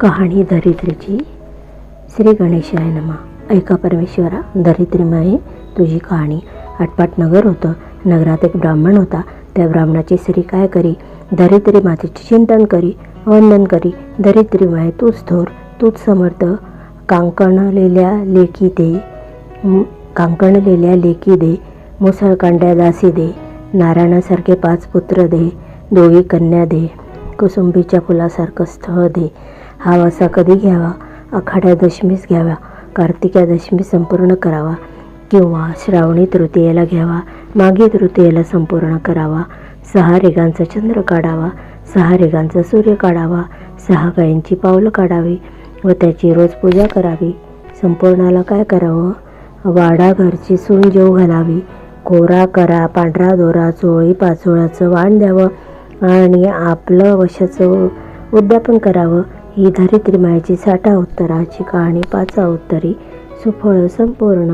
कहाणी धरित्रीची श्री गणेशाय नमा. ऐका परमेश्वरा धरित्रीमाये तुझी कहाणी. आटपाट नगर होतं. नगरात एक ब्राह्मण होता. त्या ब्राह्मणाची श्री काय करी? धरित्री मातेचे चिंतन करी वंदन करी. धरित्री माये तूच थोर तूच समर्थ. कांकणलेल्या लेखी दे. कांकणलेल्या लेखी दे. मुसळकांड्या दासी दे. नारायणासारखे पाच पुत्र दे. दोघी कन्या दे. कुसुंबीच्या फुलासारखं स्थळ दे. हा वासा कधी घ्यावा? आखाड्या दशमीस घ्यावा कार्तिका दशमी संपूर्ण करावा. किंवा श्रावणी तृतीयेला घ्यावा. मागे तृतीयेला संपूर्ण करावा. सहा रेगांचा चंद्र काढावा. सहा रेगांचा सूर्य काढावा. सहा गायींची पावलं काढावी व त्याची रोज पूजा करावी. संपूर्णाला काय करावं? वाडा घरची सून जेव घालावी. कोरा करा पांढरा दोरा चोळी पाचोळ्याचं वाण द्यावं. आणि आपलं वशाचं उद्यापन करावं. ही धरित्री मायेची साठा उत्तराची कहाणी पाचा उत्तरी सुफळ संपूर्ण.